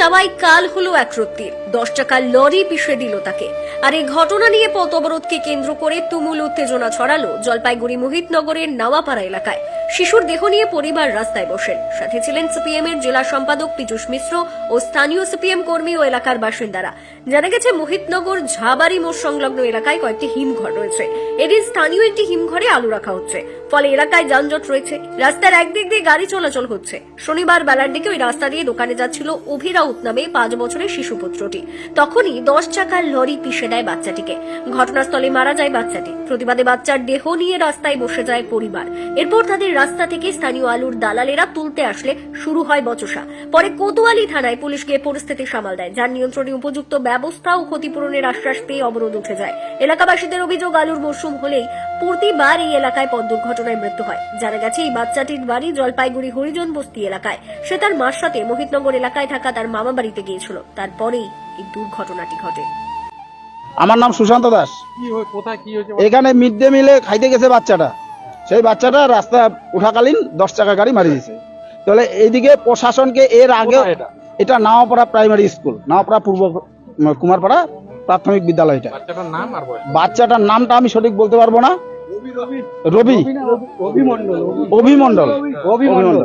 যাওয়ায় কাল হলো এক রত্তির দশ টাকার লরি পিষে দিল তাকে। আর এই ঘটনা নিয়ে পথ অবরোধকে কেন্দ্র করে তুমুল উত্তেজনা ছড়ালো জলপাইগুড়ি মোহিতনগরের নাওয়াপাড়া এলাকায়। শিশুর দেহ নিয়ে পরিবার রাস্তায় বসেন। সাথে ছিলেন সিপিএম এর জেলা সম্পাদক পীযুষ মিশ্র ও স্থানীয় সিপিএম কর্মী ও এলাকার বাসিন্দারা। জানা গেছে, মোহিতনগর ঝাবাড়ি মোড় সংলগ্ন এলাকায় কয়েকটি হিমঘর রয়েছে। এদিন স্থানীয় একটি হিমঘরে আলু রাখা হচ্ছে। ফলে এলাকায় যানজট রয়েছে। রাস্তার একদিক দিয়ে গাড়ি চলাচল হচ্ছে। শনিবার বেলার দিকে ওই রাস্তা দিয়ে দোকানে যাচ্ছিল অভিরাউত নামে পাঁচ বছরের শিশুপুত্রটি। তখনই দশ চাকার লরি পিষে দেয় বাচ্চাটিকে। ঘটনাস্থলে মারা যায় বাচ্চাটি। প্রতিবাদে বাচ্চার দেহ নিয়ে রাস্তায় বসে যায় পরিবার। এরপর তাদের রাস্তা থেকে স্থানীয় আলুর দালালেরা তুলতে আসলে শুরু হয় বচসা। পরে কোতোয়ালি থানায় পুলিশ গিয়ে পরিস্থিতি সামাল দেয় যার নিয়ন্ত্রণে উপযুক্ত ব্যবস্থা ও ক্ষতিপূরণের আশ্বাস পেয়ে অবরোধ উঠে যায়। এলাকাবাসীদের অভিযোগ আলুর মরশুম হলেই প্রতিবার এই এলাকায় পথ দুর্ঘটনায় মৃত্যু হয়। জানা গেছে এই বাচ্চাটির বাড়ি জলপাইগুড়ি হরিজন বস্তি এলাকায়। সে তার মার সাথে মোহিতনগর এলাকায় থাকা তার মামা বাড়িতে গিয়েছিল। তারপরেই এই দুর্ঘটনাটি ঘটে। আমার নাম সুশান্ত দাস। কোথায় কি হয়েছে? এখানে মিড ডে মিলে খাইতে গেছে বাচ্চাটা। সেই বাচ্চাটা রাস্তা উঠাকালীন দশ টাকা গাড়ি মারি দিয়েছে তাহলে এইদিকে প্রশাসনকে এর আগে এটা? নাওপাড়া প্রাইমারি স্কুল নাওপাড়া পূর্ব কুমারপাড়া প্রাথমিক বিদ্যালয়টা। বাচ্চাটার নাম আর বয়স? বাচ্চাটার নামটা আমি সঠিক বলতে পারব না? রবি অভিমন্ডল অভিমন্ডল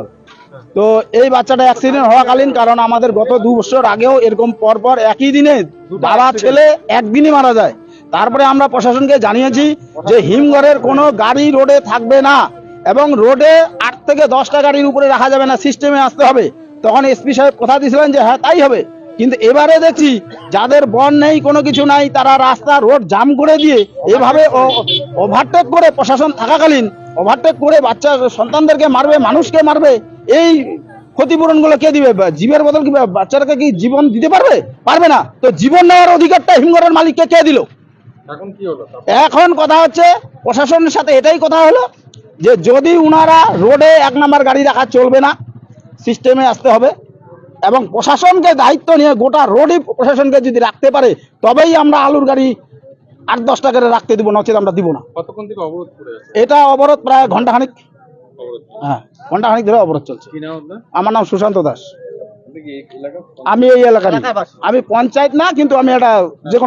তো এই বাচ্চাটা অ্যাক্সিডেন্ট হওয়াকালীন কারণ আমাদের গত দু বছর আগেও এরকম পর পর একই দিনে বাবা ছেলে একদিনই মারা যায়। তারপরে আমরা প্রশাসনকে জানিয়েছি যে হিমঘরের কোনো গাড়ি রোডে থাকবে না এবং রোডে আট থেকে দশটা গাড়ির উপরে রাখা যাবে না সিস্টেমে আসতে হবে। তখন এসপি সাহেব কথা দিয়েছিলেন যে হ্যাঁ তাই হবে। কিন্তু এবারে দেখছি যাদের বন নেই, কোনো কিছু নাই, তারা রাস্তা, রোড জাম করে দিয়ে এভাবে ওভারটেক করে প্রশাসন থাকাকালীন ওভারটেক করে বাচ্চা, সন্তানদেরকে মারবে, মানুষকে মারবে, এই ক্ষতিপূরণগুলো কে দিবে? জীবের বদল কি বাচ্চাটাকে কি জীবন দিতে পারবে? পারবে না। তো জীবন নেওয়ার অধিকারটা হিমঘরের মালিককে কে দিল? এখন কি হলো? এখন কথা হচ্ছে প্রশাসনের সাথে এটাই কথা হলো যে যদি উনারা রোডে এক নাম্বার গাড়ি রাখা চলবে না সিস্টেমে আসতে হবে এবং প্রশাসনকে দায়িত্ব নিয়ে গোটা রোডই প্রশাসনকে যদি রাখতে পারে তবেই আমরা আলুর গাড়ি আট দশটা করে রাখতে দিব নচেত আমরা দিব না। কতক্ষণ থেকে অবরোধ এটা অবরোধ প্রায় ঘন্টাখানিক হ্যাঁ ঘন্টাখানিক ধরে অবরোধ চলছে। কি নাম আপনার? আমার নাম সুশান্ত দাস। আমি এই এলাকার আমি পঞ্চায়েত না কিন্তু আমি একটা যে কোনো